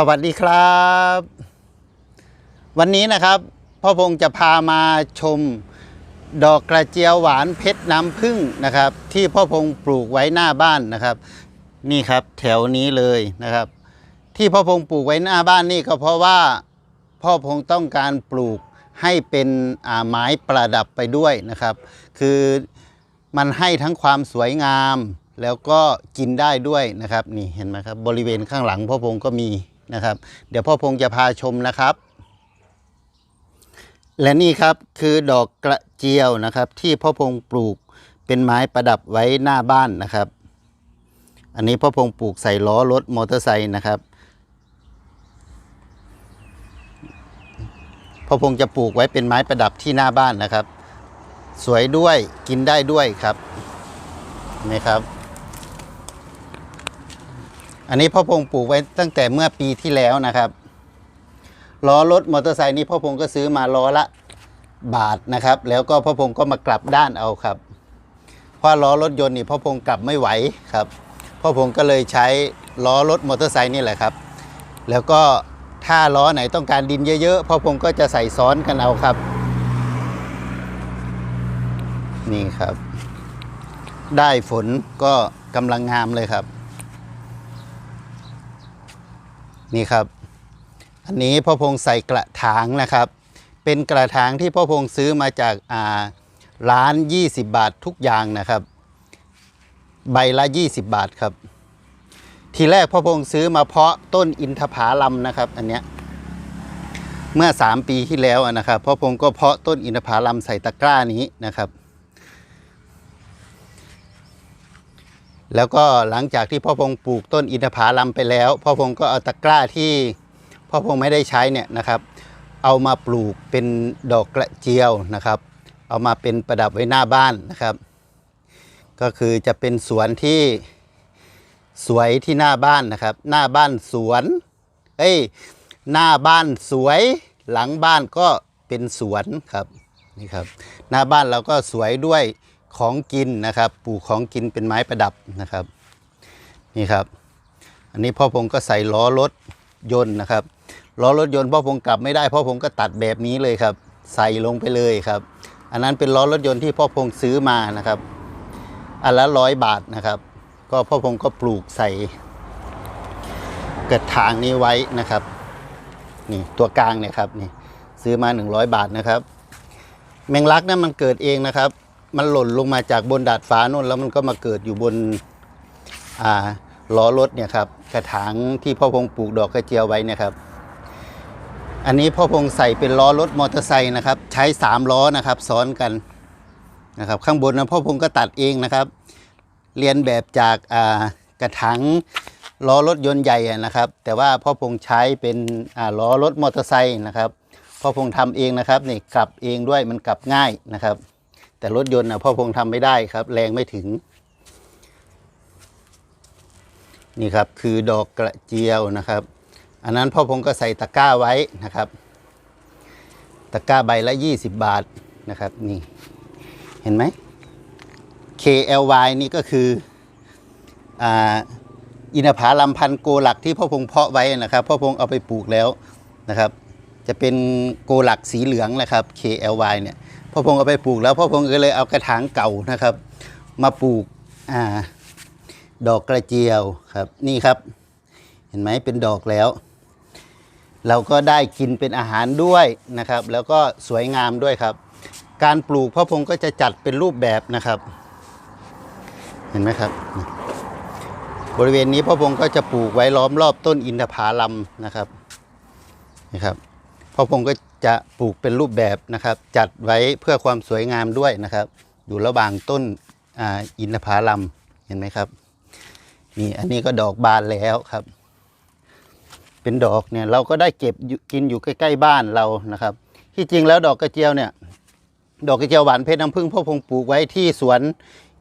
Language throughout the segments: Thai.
สวัสดีครับ วันนี้นะครับพ่อพงษ์จะพามาชมดอกกระเจียวหวานเพชรน้ำผึ้งนะครับ ที่พ่อพงษ์ปลูกไว้หน้าบ้านนะครับ นี่ครับแถวนี้เลยนะครับ ที่พ่อพงษ์ปลูกไว้หน้าบ้านนี่ก็เพราะว่าพ่อพงษ์ต้องการปลูกให้เป็นอ่าไม้ประดับไปด้วยนะครับ คือมันให้ทั้งความสวยงามแล้วก็กินได้ด้วยนะครับ นี่เห็นไหมครับ บริเวณข้างหลังพ่อพงษ์ก็มี นะครับ เดี๋ยวพ่อพงษ์จะพาชมนะครับ และนี่ครับคือดอกกระเจียวนะครับ ที่พ่อพงษ์ปลูกเป็นไม้ประดับไว้หน้าบ้านนะครับ อันนี้พ่อพงษ์ปลูกใส่ล้อรถมอเตอร์ไซค์นะครับพ่อพงษ์จะปลูกไว้เป็นไม้ประดับที่หน้าบ้านนะครับ สวยด้วยกินได้ด้วยครับเห็นไหมครับ อันนี้พ่อพงษ์ปลูกไว้ตั้งแต่เมื่อปีที่แล้วนะครับล้อรถมอเตอร์ไซค์นี้พ่อพงษ์ก็ซื้อมาล้อละบาทนะครับ แล้วก็พ่อพงษ์ก็มากลับด้านเอาครับเพราะล้อรถยนต์นี่พ่อพงษ์กลับไม่ไหวครับพ่อพงษ์ก็เลยใช้ล้อรถมอเตอร์ไซค์นี่แหละครับ แล้วก็ถ้าล้อไหนต้องการดินเยอะๆพ่อพงษ์ก็จะใส่ซ้อนกันเอาครับ นี่ครับ ได้ฝนก็กำลังงามเลยครับ นี่ครับ อันนี้พ่อพงใส่กระถางนะครับ เป็นกระถางที่พ่อพงซื้อมาจากอ่าร้าน 20 บาททุกอย่างนะครับ ใบละ 20 บาทครับ ทีแรกพ่อพงซื้อมาเพาะต้นอินทผาลัมนะครับ อันเนี้ยเมื่อ 3 ปีที่แล้วนะครับพ่อพงก็เพาะต้นอินทผาลัมใส่ตะกร้านี้นะครับ แล้วก็หลังจากที่พ่อพงษ์ปลูกต้นอินทผลัมไปแล้ว พ่อพงษ์ก็เอาตะกร้าที่พ่อพงษ์ไม่ได้ใช้เนี่ยนะครับ เอามาปลูกเป็นดอกกระเจียวนะครับ เอามาเป็นประดับไว้หน้าบ้านนะครับ ก็คือจะเป็นสวนที่สวยที่หน้าบ้านนะครับ หน้าบ้านสวนเอ้ยหน้าบ้านสวย หลังบ้านก็เป็นสวนครับนี่ครับ หน้าบ้านเราก็สวยด้วย ของกินนะครับ ปลูกของกินเป็นไม้ประดับนะครับ นี่ครับ อันนี้พ่อพงก็ใส่ล้อรถยนต์นะครับล้อรถยนต์พ่อพงกลับไม่ได้พ่อพงก็ตัดแบบนี้เลยครับ ใส่ลงไปเลยครับ อันนั้นเป็นล้อรถยนต์ที่พ่อพงซื้อมานะครับ อันละร้อยบาทนะครับ ก็พ่อพงก็ปลูกใส่กระถางนี้ไว้นะครับ นี่ตัวกลางเนี่ยครับนี่ซื้อมา 100 บาทนะครับ แมงลักเนี่ยมันเกิดเองนะครับ มันหล่นลงมาจากบนดาดฟ้านู่นแล้วมันก็มาเกิดอยู่บนอ่าล้อรถเนี่ยครับกระถางที่พ่อพงปลูกดอกกระเจียวไว้เนี่ยครับ อันนี้พ่อพงใส่เป็นล้อรถมอเตอร์ไซค์นะครับ ใช้สามล้อนะครับซ้อนกันนะครับ ข้างบนนะพ่อพงก็ตัดเองนะครับ เรียนแบบจากอ่ากระถางล้อรถยนต์ใหญ่นะครับ แต่ว่าพ่อพงใช้เป็นอ่าล้อรถมอเตอร์ไซค์นะครับพ่อพงทำเองนะครับนี่กลับเองด้วยมันกลับง่ายนะครับ แต่รถยนต์นะพ่อพงทำไม่ได้ครับ แรงไม่ถึง นี่ครับคือดอกกระเจียวนะครับ อันนั้นพ่อพงก็ใส่ตะกร้าไว้นะครับ ตะกร้าใบละ 20 บาทนะครับนี่เห็นไหม KLY นี่ก็คืออ่าอินทผลัมพันธุ์โกหลักที่พ่อพงเพาะไว้นะครับ พ่อพงเอาไปปลูกแล้วนะครับ จะเป็นโกหลักสีเหลืองนะครับ KLY เนี่ย พ่อพงเอาไปปลูกแล้วพ่อพงก็เลยเอากระถางเก่านะครับ มาปลูกอ่าดอกกระเจียวครับนี่ครับ เห็นไหมเป็นดอกแล้ว เราก็ได้กินเป็นอาหารด้วยนะครับ แล้วก็สวยงามด้วยครับ การปลูกพ่อพงก็จะจัดเป็นรูปแบบนะครับ เห็นไหมครับ บริเวณนี้พ่อพงก็จะปลูกไว้ล้อมรอบต้นอินทผลัมนะครับนี่ครับ พ่อพงก็จะปลูกเป็นรูปแบบนะครับ จัดไว้เพื่อความสวยงามด้วยนะครับ อยู่ระหว่างต้นออินทผลัมเห็นไหมครับนี่อันนี้ก็ดอกบานแล้วครับ เป็นดอกเนี่ยเราก็ได้เก็บกินอยู่ใกล้ๆบ้านเรานะครับ ที่จริงแล้วดอกกระเจียวเนี่ย ดอกกระเจียวหวานเพชรน้ำผึ้งพ่อพงปลูกไว้ที่สวน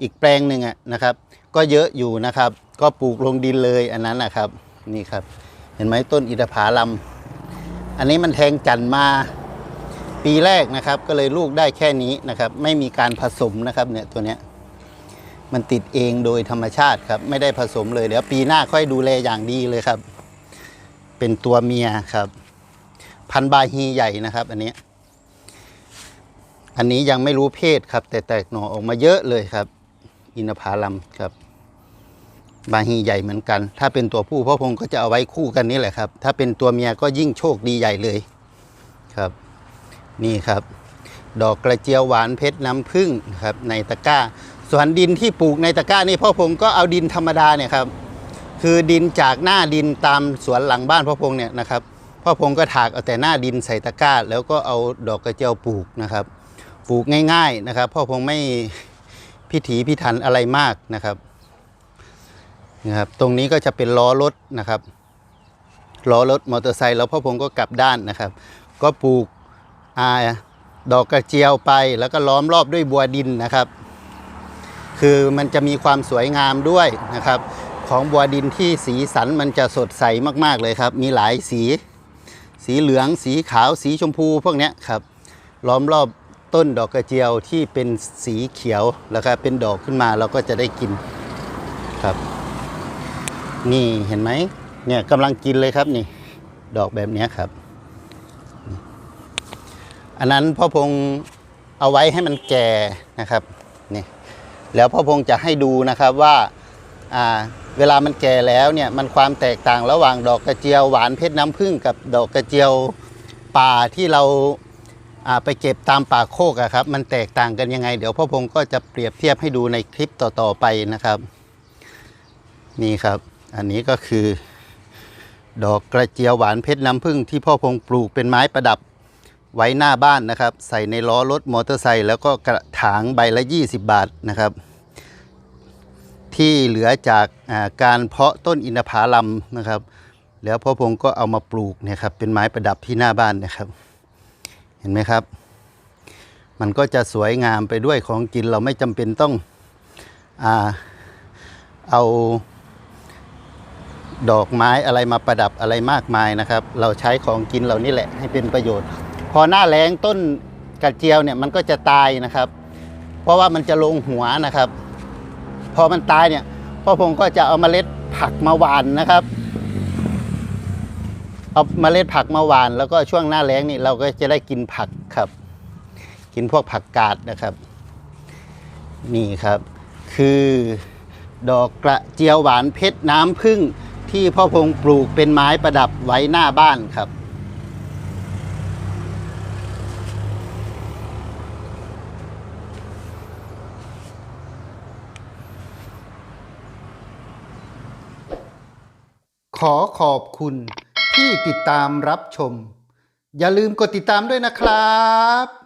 อีกแปลงหนึ่งอะนะครับ ก็เยอะอยู่นะครับ ก็ปลูกลงดินเลยอันนั้นนะครับ นี่ครับ เห็นไหมต้นอินทผลัม อันนี้มันแทงจันมาปีแรกนะครับ ก็เลยลูกได้แค่นี้นะครับ ไม่มีการผสมนะครับเนี่ยตัวเนี้ยมันติดเองโดยธรรมชาติครับ ไม่ได้ผสมเลยเดี๋ยวปีหน้าค่อยดูแลอย่างดีเลยครับ เป็นตัวเมียครับ พันบาฮีใหญ่นะครับ อันนี้ อันนี้ยังไม่รู้เพศครับ แต่แตกหน่อออกมาเยอะเลยครับ อินทผลัมครับ บาฮีใหญ่เหมือนกัน ถ้าเป็นตัวผู้พ่อพงก็จะเอาไว้คู่กันนี่แหละครับ ถ้าเป็นตัวเมียก็ยิ่งโชคดีใหญ่เลยครับ นี่ครับ ดอกกระเจียวหวานเพชรน้ำผึ้งครับในตะกร้า ส่วนดินที่ปลูกในตะกร้านี่พ่อพงก็เอาดินธรรมดาเนี่ยครับคือดินจากหน้าดินตามสวนหลังบ้านพ่อพงเนี่ยนะครับพ่อพงก็ถากเอาแต่หน้าดินใส่ตะกร้า แล้วก็เอาดอกกระเจียวปลูกนะครับปลูกง่าย ๆนะครับ พ่อพงไม่พิถีพิถันอะไรมากนะครับ นะครับตรงนี้ก็จะเป็นล้อรถนะครับล้อรถมอเตอร์ไซค์แล้วพ่อพงก็กลับด้านนะครับ ก็ปลูกอ่าดอกกระเจียวไปแล้วก็ล้อมรอบด้วยบัวดินนะครับ คือมันจะมีความสวยงามด้วยนะครับ ของบัวดินที่สีสันมันจะสดใสมากๆเลยครับ มีหลายสี สีเหลืองสีขาวสีชมพูพวกนี้ครับ ล้อมรอบต้นดอกกระเจียวที่เป็นสีเขียวแล้วก็เป็นดอกขึ้นมาเราก็จะได้กินครับ นี่เห็นไหมเนี่ยกำลังกินเลยครับนี่ ดอกแบบนี้ครับ อันนั้นพ่อพงเอาไว้ให้มันแก่นะครับนี่แล้วพ่อพงจะให้ดูนะครับว่าอ่าเวลามันแก่แล้วเนี่ยมันความแตกต่างระหว่างดอกกระเจียวหวานเพชรน้ำผึ้งกับดอกกระเจียวป่าที่เราอ่าไปเก็บตามป่าโคกอะครับ มันแตกต่างกันยังไง เดี๋ยวพ่อพงก็จะเปรียบเทียบให้ดูในคลิปต่อๆไปนะครับ นี่ครับ อันนี้ก็คือ ดอกกระเจียวหวานเพชรน้ำผึ้งที่พ่อพงปลูกเป็นไม้ประดับไว้หน้าบ้านนะครับ ใส่ในล้อรถมอเตอร์ไซค์แล้วก็กระถางใบละ 20 บาทนะครับ ที่เหลือจากาการเพาะต้นอินทผลัมนะครับ แล้วพ่อพงก็เอามาปลูกเนะครับเป็นไม้ประดับที่หน้าบ้านนะครับ เห็นไหมครับ มันก็จะสวยงามไปด้วยของกินเราไม่จำเป็นต้องอเอา ดอกไม้อะไรมาประดับอะไรมากมายนะครับ เราใช้ของกินเหล่านี้แหละให้เป็นประโยชน์ พอหน้าแล้งต้นกระเจียวเนี่ยมันก็จะตายนะครับ เพราะว่ามันจะลงหัวนะครับ พอมันตายเนี่ยพ่อพงก็จะเอาเมล็ดผักมาหว่านนะครับเอาเมล็ดผักมาหว่าน แล้วก็ช่วงหน้าแล้งนี่เราก็จะได้กินผักครับ กินพวกผักกาดนะครับ นี่ครับ คือดอกกระเจียวหวานเพชรน้ำผึ้ง ที่พ่อพงปลูกเป็นไม้ประดับไว้หน้าบ้านครับ ขอขอบคุณที่ติดตามรับชม อย่าลืมกดติดตามด้วยนะครับ